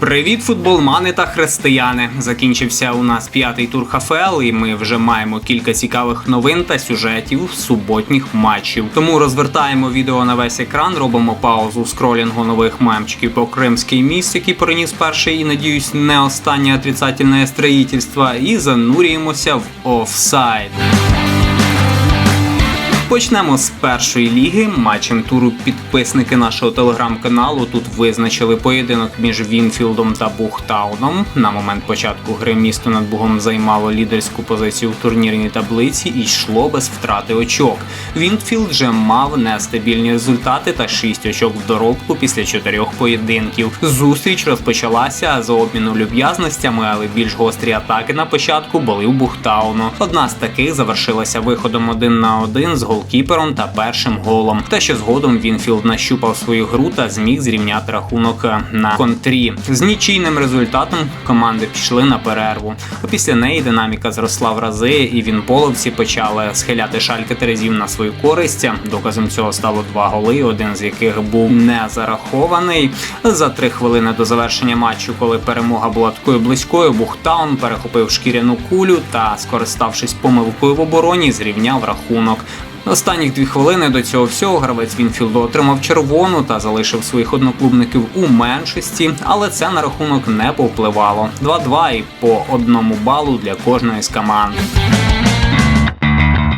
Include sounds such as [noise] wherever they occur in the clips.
Привіт, футболмани та християни! Закінчився у нас п'ятий тур ХФЛ, і ми вже маємо кілька цікавих новин та сюжетів суботніх матчів. Тому розвертаємо відео на весь екран, робимо паузу скролінгу нових мемчиків про Кримський міст, який переніс перший і надіюсь не останнє отрицательне строїтельство, і занурюємося в офсайд. Почнемо з першої ліги. Матчем туру підписники нашого телеграм-каналу тут визначили поєдинок між Вінфілдом та Бухтауном. На момент початку гри місто над Бугом займало лідерську позицію в турнірній таблиці і йшло без втрати очок. Вінфілд вже мав нестабільні результати та 6 очок в доробку після чотирьох поєдинків. Зустріч розпочалася за обміну люб'язностями, але більш гострі атаки на початку були у Бухтауну. Одна з таких завершилася виходом один на один з голкіпером та першим голом. Та що згодом Вінфілд нащупав свою гру та зміг зрівняти рахунок на контрі. З нічийним результатом команди пішли на перерву. Після неї динаміка зросла в рази, і вінполовці почали схиляти шальки терезів на свою користь. Доказом цього стало два голи, один з яких був не зарахований. За три хвилини до завершення матчу, коли перемога була такою близькою, Бухтаун перехопив шкіряну кулю та, скориставшись помилкою в обороні, зрівняв рахунок. Останніх дві хвилини до цього всього гравець Вінфілду отримав червону та залишив своїх одноклубників у меншості, але це на рахунок не повпливало. 2-2 і по одному балу для кожної з команд.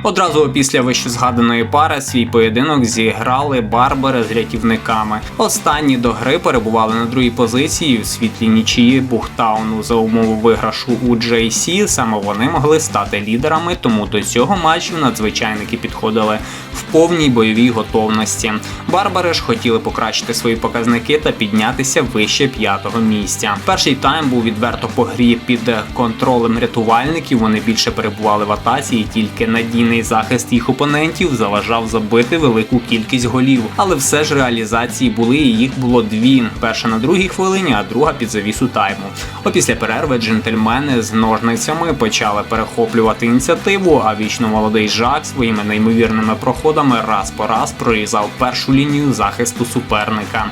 Одразу після вищезгаданої пари свій поєдинок зіграли барбари з рятівниками. Останні до гри перебували на другій позиції у світлі нічиї Бухтауну за умови виграшу у JC. Саме вони могли стати лідерами, тому до цього матчу надзвичайники підходили в повній бойовій готовності. Барбари ж хотіли покращити свої показники та піднятися вище п'ятого місця. Перший тайм був відверто по грі під контролем рятувальників. Вони більше перебували в атаці, і тільки надійний захист їх опонентів заважав забити велику кількість голів. Але все ж реалізації були, і їх було дві: перша на другій хвилині, а друга під завісу тайму. Опісля перерви джентльмени з ножницями почали перехоплювати ініціативу. А вічно молодий Жак своїми неймовірними проходами раз по раз прорізав першу лінію захисту суперника.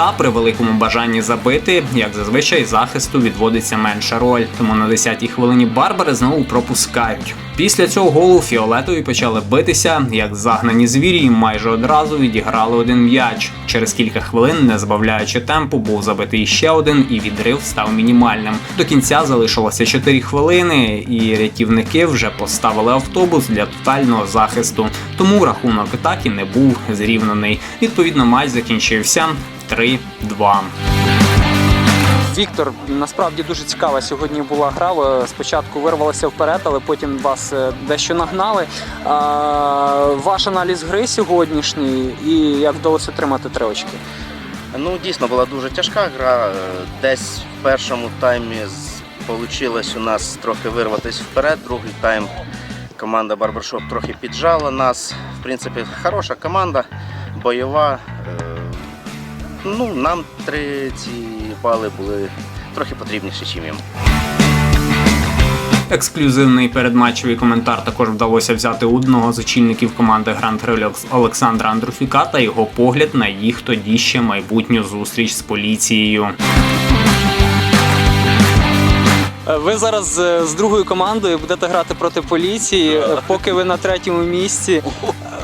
Та при великому бажанні забити, як зазвичай, захисту відводиться менша роль. Тому на 10-й хвилині Барбари знову пропускають. Після цього голу фіолетові почали битися, як загнані звірі, і майже одразу відіграли один м'яч. Через кілька хвилин, не збавляючи темпу, був забитий ще один, і відрив став мінімальним. До кінця залишилося 4 хвилини, і рятівники вже поставили автобус для тотального захисту. Тому рахунок так і не був зрівнаний. Відповідно, матч закінчився 3-2. Віктор, насправді дуже цікава сьогодні була гра. Спочатку вирвалися вперед, але потім вас е, дещо нагнали. А, ваш аналіз гри сьогоднішній і як вдалося отримати три очки? Ну, дійсно була дуже тяжка гра. Десь в першому таймі вийшло у нас трохи вирватися вперед. Другий тайм команда Барбершоп трохи піджала нас. В принципі, хороша команда, бойова. Ну, нам три ці бали були трохи потрібніші, ніж їм. Ексклюзивний передматчевий коментар також вдалося взяти у одного з очільників команди Гранд Релікс Олександра Андруфіка та його погляд на їх тоді ще майбутню зустріч з поліцією. Е, Ви зараз е, з другою командою будете грати проти поліції, поки ви на третьому місці.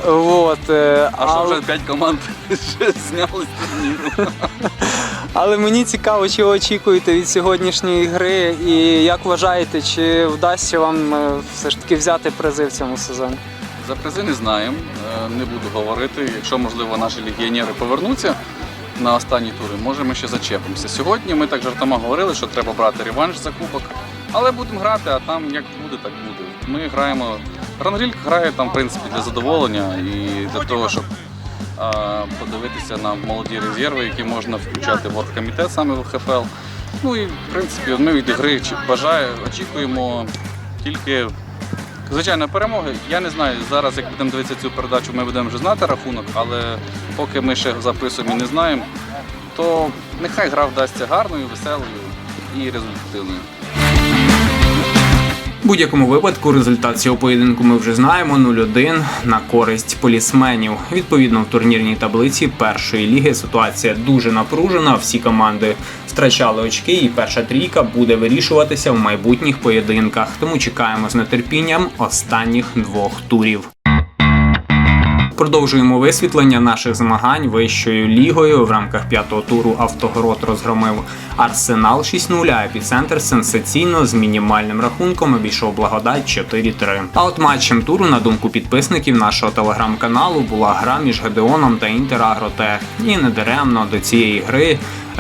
Е, От, е, А що але- вже п'ять команд [laughs] вже зняли з турніру? [laughs] Але мені цікаво, чи очікуєте від сьогоднішньої гри, і як вважаєте, чи вдасться вам е, все ж таки взяти призи в цьому сезоні? За призи не знаємо, е, не буду говорити. Якщо, можливо, наші легіонери повернуться на останні тури, може ми ще зачепимося. Сьогодні ми так жартома говорили, що треба брати реванш за кубок. Але будемо грати, а там як буде, так буде. Ми граємо. Ранрільк грає там, в принципі, для задоволення і для того, щоб е, подивитися на молоді резерви, які можна включати в оргкомітет саме в ХФЛ. Ну і в принципі ми від гри бажаю, очікуємо тільки звичайно перемоги. Я не знаю, зараз як будемо дивитися цю передачу, ми будемо вже знати рахунок, але поки ми ще записуємо і не знаємо, то нехай гра вдасться гарною, веселою і результативною. Будь-якому випадку результат цього поєдинку ми вже знаємо 0-1 на користь полісменів. Відповідно, в турнірній таблиці першої ліги ситуація дуже напружена. Всі команди втрачали очки, і перша трійка буде вирішуватися в майбутніх поєдинках. Тому чекаємо з нетерпінням останніх двох турів. Продовжуємо висвітлення наших змагань вищою лігою. В рамках п'ятого туру Автогород розгромив Арсенал 6-0, а епіцентр сенсаційно з мінімальним рахунком обійшов благодать 4-3. А от матчем туру, на думку підписників нашого телеграм-каналу, була гра між Гедеоном та Інтерагротех. І недаремно до цієї гри.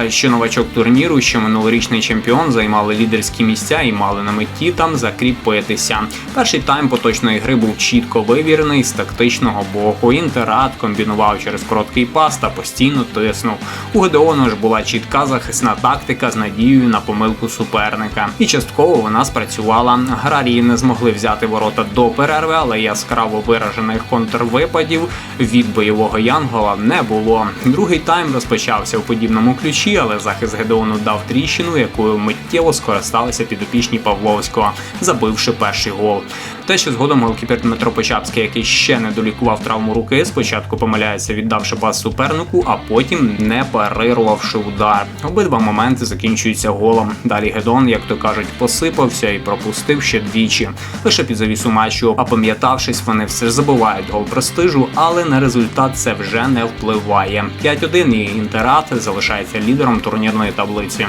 Що новачок турніру, що минулорічний чемпіон займали лідерські місця і мали на меті там закріпитися. Перший тайм поточної гри був чітко вивірений з тактичного боку. Інтерат комбінував через короткий пас та постійно тиснув. У Гедеону ж була чітка захисна тактика з надією на помилку суперника. І частково вона спрацювала. Аграрії не змогли взяти ворота до перерви, але яскраво виражених контрвипадів від бойового янгола не було. Другий тайм розпочався у подібному ключі, але захист Гедеону дав тріщину, якою миттєво скористалися підопічні Павловського, забивши перший гол. Те, що згодом голкіпер Дмитро Почапський, який ще не долікував травму руки, спочатку помиляється, віддавши пас супернику, а потім не парирувавши удар. Обидва моменти закінчуються голом. Далі Гедон, як то кажуть, посипався і пропустив ще двічі. Лише під завісу матчу, опам'ятавшись, вони все ж забувають гол престижу, але на результат це вже не впливає. 5-1 і Інтерат залишається лідером турнірної таблиці.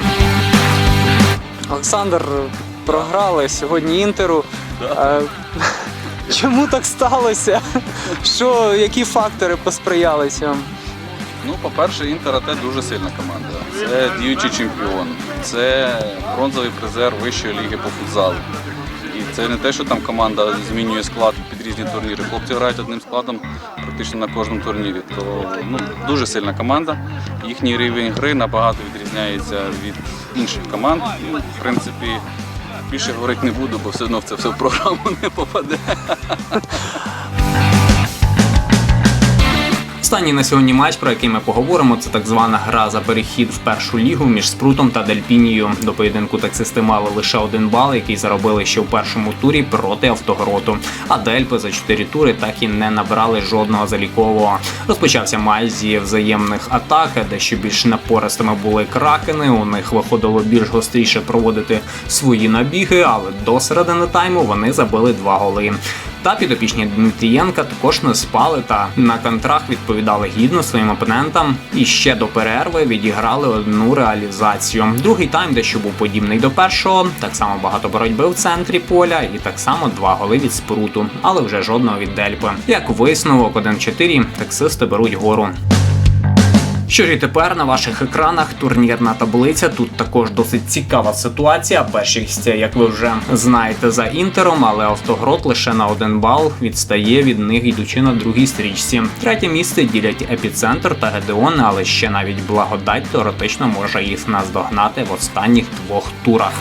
Олександр, програли сьогодні інтеру. Е, [laughs] Чому так сталося? Що, які фактори посприяли цьому? Ну, по-перше, Інтер АТ дуже сильна команда. Це діючий чемпіон, це бронзовий призер вищої ліги по футзалу. І це не те, що там команда змінює склад під різні турніри. Хлопці грають одним складом практично на кожному турнірі. То ну, дуже сильна команда. Їхній рівень гри набагато відрізняється від інших команд. І, в принципі, більше говорити не буду, бо все одно це все в програму не попаде. Останній на сьогодні матч, про який ми поговоримо, це так звана гра за перехід в першу лігу між Спрутом та Дельпінією. До поєдинку таксисти мали лише один бал, який заробили ще в першому турі проти автогороту. А Дельпи за чотири тури так і не набрали жодного залікового. Розпочався матч зі взаємних атак, де ще більш напористими були кракени. У них виходило більш гостріше проводити свої набіги, але до середини тайму вони забили два голи. Та підопічні Дмитрієнка також не спали та на контрах відповідали гідно своїм опонентам і ще до перерви відіграли одну реалізацію. Другий тайм дещо був подібний до першого, так само багато боротьби в центрі поля, і так само два голи від спруту, але вже жодного від Дельпи. Як висновок 1-4 таксисти беруть гору. Що ж і тепер на ваших екранах турнірна таблиця. Тут також досить цікава ситуація. Першість, як ви вже знаєте, за інтером, але автогрот лише на один бал відстає від них, йдучи на другій стрічці. Третє місце ділять епіцентр та Гедеон, але ще навіть благодать теоретично може їх наздогнати в останніх двох турах.